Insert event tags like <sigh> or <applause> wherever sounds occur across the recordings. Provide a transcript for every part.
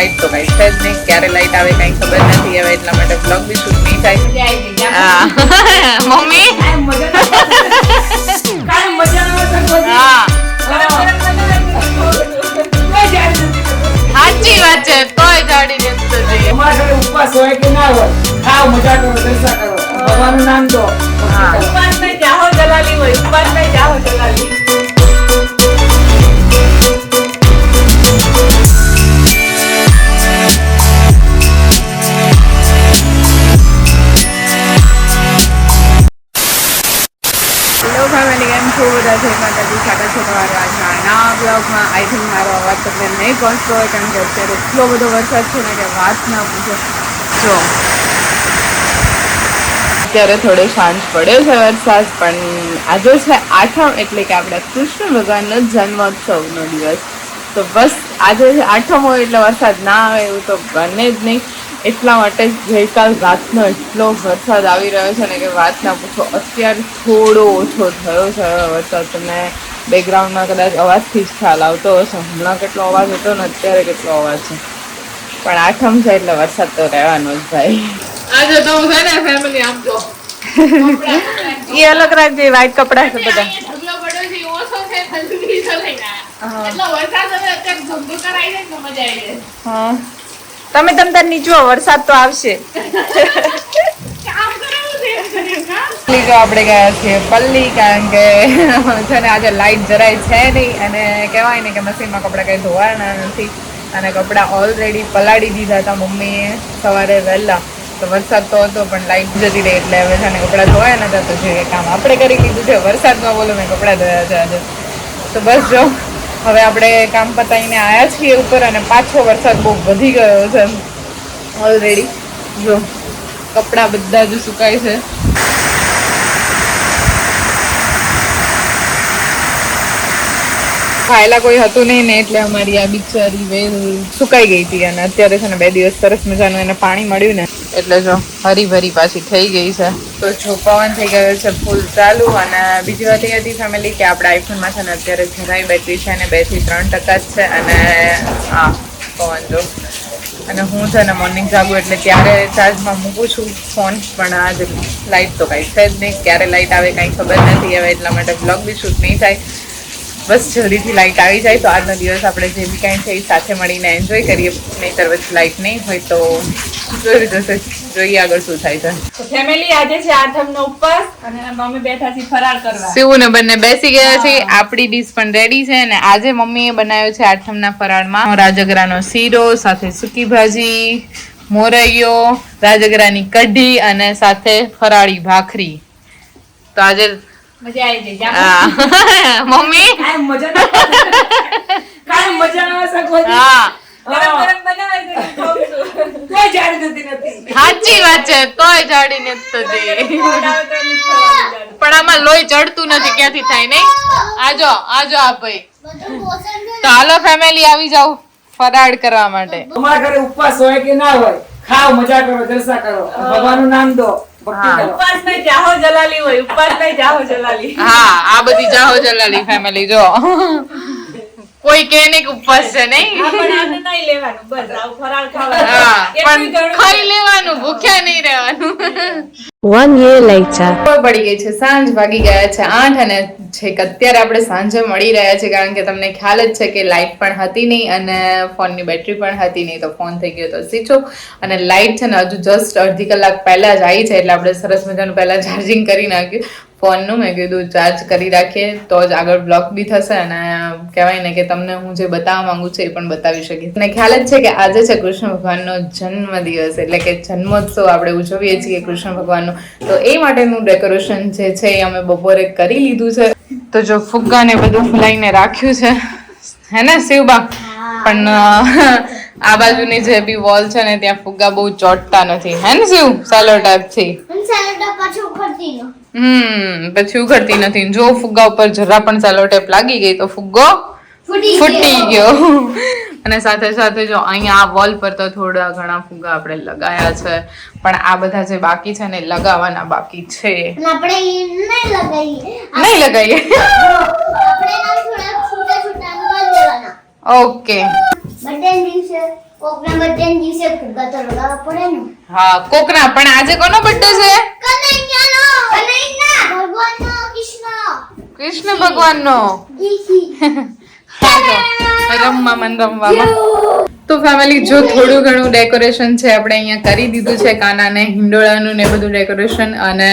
Light તો કઈ છે જ નહીં. ક્યારે લાઈટ આવે કઈ ખબર નથી. હવે એટલા માટે બ્લોગ બી શૂટ નહીં થાય. હા. મમ્મી? સાચી વાત છે. કોઈ ગાડી નથી થતી. ઉપવાસ હોય કે ના હોય મજા કરો જલસા કરો. ભગવાનનું નામ દો. માતાજી સ્વાગત છે તમારું આજના બ્લોગમાં આઈ થિંક મારો અવાજ તમને નહીં પહોંચતો હોય, કારણ કે અત્યારે એટલો બધો વરસાદ છે ને કે વાત ના પૂછો. જો. અત્યારે થોડો શાંત પડ્યો છે વરસાદ, પણ આજે છે આઠમ, એટલે કે આપણા કૃષ્ણ ભગવાનનો જન્મોત્સવનો દિવસ. તો બસ આજે આઠમ હોય એટલે વરસાદ ના આવે એવું તો બને જ નહીં. એટલા માટે ગઈકાલ રાતનો એટલો વરસાદ આવી રહ્યો છે ને કે વાત ના પૂછો અત્યારે થોડો ઓછો થયો છે વરસાદ. તમને બેકગ્રાઉન્ડમાં કદાચ અવાજથી જ ખ્યાલ આવતો હશે. હમણાં કેટલો અવાજ હતો ને અત્યારે કેટલો અવાજ છે. પણ આઠમ છે એટલે વરસાદ તો રહેવાનો જ ભાઈ. આજે તો છે ને ફેમિલી આમ તો <laughs> એ અલગ રાખજે વ્હાઈટ કપડા છે બધા. ઢગલો પડ્યો છે, ઓછો છે, ઠંડી તો લઈને આયા. એટલો વરસાદ હવે અત્યારે ધોધો કરાઈ જાય ને મજા આવી જાય. હા. તમે તમ તાર નીચો વરસાદ તો આવશે. આપણે ગયા છીએ, પલ્લી કારણ કે છે ને આજે લાઈટ જરાય છે નહીં અને કહેવાય ને કે મશીનમાં કપડાં કંઈ ધોવાના નથી અને કપડાં ઓલરેડી પલાળી દીધા હતા મમ્મીએ સવારે વહેલા. તો વરસાદ તો હતો, પણ લાઈટ જતી રહી એટલે હવે છે ને કપડાં ધોયા નતા તો જે કામ આપણે કરી લીધું છે, વરસાદમાં બોલો મેં કપડાં ધોયા છે આજે. તો બસ જો. હવે આપણે કામ પતાવીને આવ્યા છીએ ઉપર અને પાછો વરસાદ બહુ વધી ગયો છે ઓલરેડી જો, કપડાં બધા જ સુકાય છે. ખાયેલા કોઈ હતું નહીં ને એટલે અમારી આ બિચારી વેલ સુકાઈ ગઈ હતી અને અત્યારે છે ને બે દિવસ સરસ મજાનું એને પાણી મળ્યું ને એટલે જો હરી ભરી પાછી થઈ ગઈ છે. તો જો પવન થઈ ગયો છે ફૂલ ચાલુ અને બીજી વાત એ હતી ફેમિલી કે આપણા આઈફોનમાં છે ને અત્યારે જરાય બેટરી છે ને બેથી ત્રણ ટકા જ છે અને હા પવન જો. અને હું છે ને મોર્નિંગ જાગું એટલે ત્યારે ચાર્જમાં મૂકું છું ફોન પણ આજ લાઇટ તો કાંઈ છે જ નહીં. ક્યારે લાઇટ આવે કાંઈ ખબર નથી. હવે એટલા માટે બ્લોગ બી શૂટ નહીં થાય. બસ જલ્દીથી લાઇટ આવી જાય તો આજનો દિવસ આપણે જે બી કાંઈ છે એ સાથે મળીને એન્જોય કરીએ. નહીંતર પછી લાઈટ નહીં હોય તો જોઈ જશે જોઈએ આગળ શું થાય છે. ફેમિલી આજે છે આઠમનો ઉપવાસ અને મમ્મી બેઠા છે ફરાર કરવા. શિવ ને બંને બેસી ગયા છે? આપણી ડીશ પણ રેડી છે અને આજે મમ્મીએ બનાવ્યો છે આઠમના ફરાળમાં. રાજગરાનો શીરો સાથે સૂકી ભાજી મોરૈયો રાજગરાની કઢી અને સાથે ફરાળી ભાખરી. તો આજે મજા આવી જાય <laughs> મમ્મી? મજા ના કાંઈ મજા ના શકો હા. સાચી વાત છે. તોય જાડી નથી. પણ આમાં લોહી ચડતું નથી ક્યાંથી થાય નહીં? આજો આજો આ ભાઈ. તો હાલો ફેમિલી આવી જાવ ફરાળ કરવા માટે. તમારા ઘરે ઉપવાસ હોય કે ના હોય ખાવ મજા કરો જલસા કરો. ભગવાનનું નામ દો. હા. જલાલી હોય ઉપવાસ નહીં જાહો જલાલી. હા આ બધી જાહો જલાલી ફેમિલી જો. કોઈ કે નહીં કે ઉપવાસ છે નહીં. નહીં લેવાનું બસ આવું ફરાળ ખાવાનું. પણ ખાઈ લેવાનું ભૂખ્યા નહીં રહેવાનું. વન યર લાઈચા ખબર પડી ગઈ છે સાંજ વાગી ગયા છે આઠ અને છેક અત્યારે આપણે સાંજે મળી રહ્યા છે કારણ કે તમને ખ્યાલ જ છે કે લાઇટ પણ હતી નહીં અને ફોનની બેટરી પણ હતી નહીં તો ફોન થઈ ગયો તો સ્વિચ ઓફ. અને લાઇટ છે ને હજુ જસ્ટ અડધી કલાક પહેલા જ આવી છે એટલે આપણે સરસ મજાનું પહેલા ચાર્જિંગ કરી નાખ્યું. ફોનનું મેં કીધું ચાર્જ કરી રાખીએ તો જ આગળ બ્લોક બી થશે અને કહેવાય ને કે તમને હું જે બતાવવા માંગુ છું એ પણ બતાવી શકીશ. અને ખ્યાલ જ છે કે આજે છે કૃષ્ણ ભગવાનનો જન્મ દિવસ એટલે કે જન્મોત્સવ આપણે ઉજવીએ છીએ કૃષ્ણ ભગવાનનો. તો એ માટેનું ડેકોરેશન જે છે એ અમે બપોરે કરી લીધું છે. તો જો ફુગ્ગા ને બધું ફૂલાઈને રાખ્યું છે હે ને શિવબા? પણ આ બાજુની જે બી વોલ છે ને ત્યાં ફુગ્ગા બહુ ચોટતા નથી. હે ને શિવ? સેલો ટાઈપથી હમ પછી ઉઘડતી નથી. જો ફુગ્ગા ઉપર જરા પણ સેલો ટેપ લાગી ગઈ તો ફુગ્ગો ફૂટી ગયો. અને સાથે સાથે જો અહીંયા આ વોલ પર તો થોડા ઘણા ફુગ્ગા આપણે લગાયા છે. પણ આ બધા જે બાકી છે ને લગાવવાના બાકી છે. આપણે નહીં લગાવીએ. ઓકે બર્થડે દિવસે કોકના બર્થડે દિવસે ફુગ્ગા તો લગાવવા પડે ને. હા કોકના પણ આજે કોનો બર્થડે છે? કનૈયાનો. કનૈયા? ભગવાનનો કૃષ્ણ કૃષ્ણ ભગવાનનો? <laughs> રમવા મન રમવામાં. તો ફેમિલી જો થોડું ઘણું ડેકોરેશન છે આપણે અહીંયા કરી દીધું છે કાનાને હિંડોળાનું ને બધું ડેકોરેશન. અને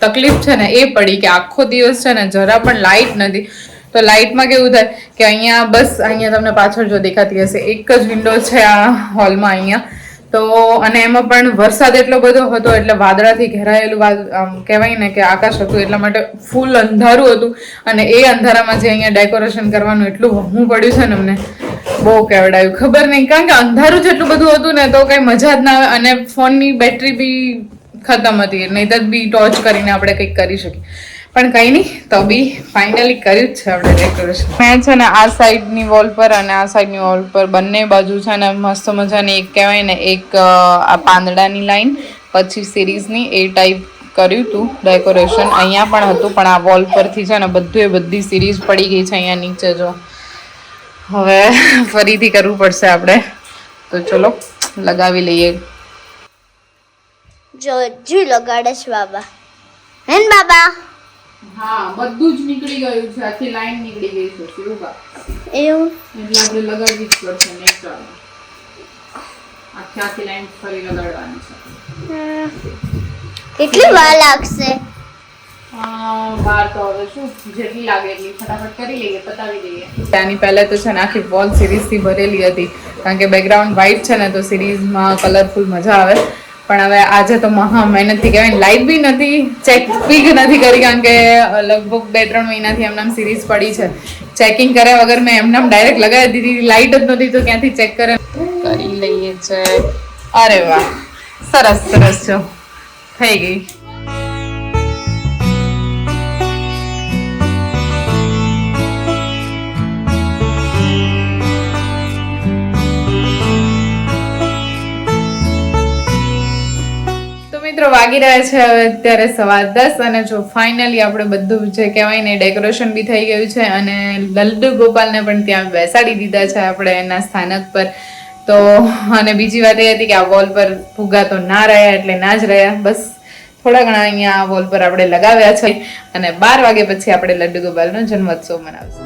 તકલીફ છે ને એ પડી કે આખો દિવસ છે ને જરા પણ લાઇટ નથી. તો લાઇટમાં કેવું થાય કે અહીંયા બસ અહીંયા તમને પાછળ જો દેખાતી હશે, એક જ વિન્ડો છે આ હોલમાં અહીંયા. તો અને એમાં પણ વરસાદ એટલો બધો હતો, એટલે વાદળાથી ઘેરાયેલું કહેવાય ને કે આકાશ હતું, એટલા માટે ફૂલ અંધારું હતું. અને એ અંધારામાં જે અહીંયા ડેકોરેશન કરવાનું એટલું વહું પડ્યું છે ને અમને, બહુ કેવડાયું. ખબર નહીં, કારણ કે અંધારું જેટલું બધું હતું ને, તો કઈ મજા જ ના આવે. અને ફોનની બેટરી બી ખતમ હતી, નહીતર બી ટોર્ચ કરીને આપણે કંઈક કરી શકીએ. પણ કઈ નહીં તો બી ફાઇનલી કર્યું જ છે આપણે ડેકોરેશન. મેં છે ને આ સાઈડની વોલ પર અને આ સાઈડની વોલ પર બંને બાજુ છે ને મસ્ત મજાની એક કહેવાય ને એક આ પાંદડાની લાઈન પછી સિરીઝની એ ટાઈપ કર્યું હતું ડેકોરેશન. અહીંયા પણ હતું પણ આ વોલ પરથી છે ને બધું એ બધી સિરીઝ પડી ગઈ છે અહીંયા નીચે જો. હવે ફરીથી કરવું પડશે આપણે. તો ચલો લગાવી લઈએ. જો જુ લગાડે છે બાબા. હેન બાબા. હા બધું જ નીકળી ગયું છે. આખી લાઈન નીકળી ગઈ છે. શિવકા એવું? એટલે આપણે લગાડવી જ પડશે નેક્સ્ટ આખી આખી લાઈન ફરી લગાડવાની છે. કેટલી વાર લાગશે? તો હવે શું? જેટલી લાગે એટલી ફટાફટ કરી લઈએ પતાવી દઈએ. ત્યાંની પહેલા તો છે ને આખી વોલ સિરીઝથી ભરેલી હતી. કારણ કે બેકગ્રાઉન્ડ વ્હાઇટ છે ને તો સિરીઝમાં કલરફુલ મજા આવે. પણ હવે આજે તો મહા મહેનતથી કહેવાય લાઈટ બી નથી ચેક બી નથી કરી કારણ કે લગભગ બે ત્રણ મહિનાથી એમનામ સિરીઝ પડી છે. ચેકિંગ કર્યા વગર મેં એમનામ ડાયરેક્ટ લગાવી દીધી લાઇટ જ નથી તો ક્યાંથી ચેક કરે? કરી લઈએ છે. અરે વાહ સરસ સરસ છો થઈ ગઈ. મિત્રો વાગી રહ્યા છે હવે અત્યારે સવા દસ અને જો ફાઇનલી આપણે બધું જે કહેવાય ને ડેકોરેશન બી થઈ ગયું છે અને લલ્લુ ગોપાલને પણ ત્યાં બેસાડી દીધા છે આપણે એના સ્થાનક પર. તો અને બીજી વાત એ હતી કે આ વોલ પર ફુગ્ગા તો ના રહ્યા એટલે ના જ રહ્યા. બસ થોડા ઘણા અહીંયા આ વોલ પર આપણે લગાવ્યા છે અને બાર વાગે પછી આપણે લડ્ડુ ગોપાલનો જન્મોત્સવ મનાવશું.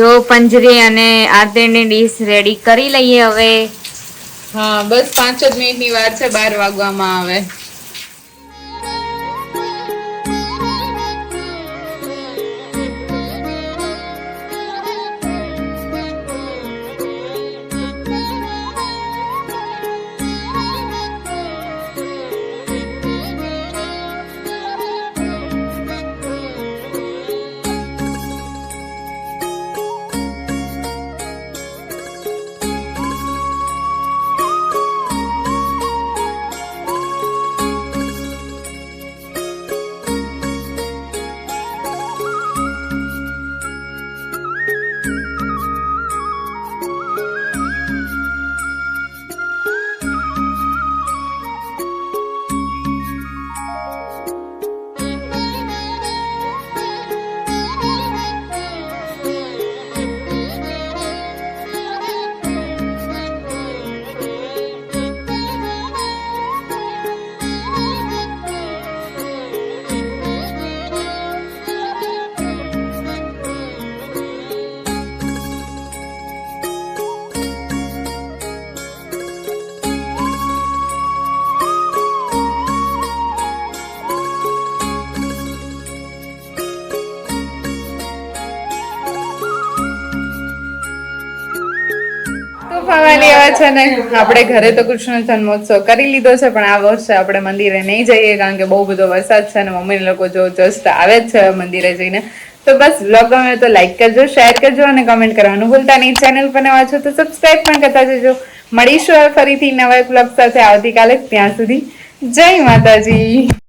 જો પંજરી અને આરતીની ડીશ રેડી કરી લઈએ હવે. હા, બસ પાંચ જ મિનિટની વાર છે, બાર વાગવામાં આવે. છે ને, આપણે ઘરે તો કૃષ્ણ જન્મોત્સવ કરી લીધો છે, પણ આ વર્ષે આપણે મંદિરે નહીં જઈએ, કારણ કે બહુ બધો વરસાદ છે અને મમ્મી લોકો જો જસ્ટ આવે જ છે મંદિરે જઈને. તો બસ બ્લોગ ગમે તો લાઈક કરજો શેર કરજો અને કમેન્ટ કરવાનું ભૂલતા નહીં. ચેનલ પર નવા છો તો સબસ્ક્રાઈબ પણ કરતા જજો. મળીશું ફરીથી નવા બ્લોગ સાથે આવતીકાલે. ત્યાં સુધી જય માતાજી.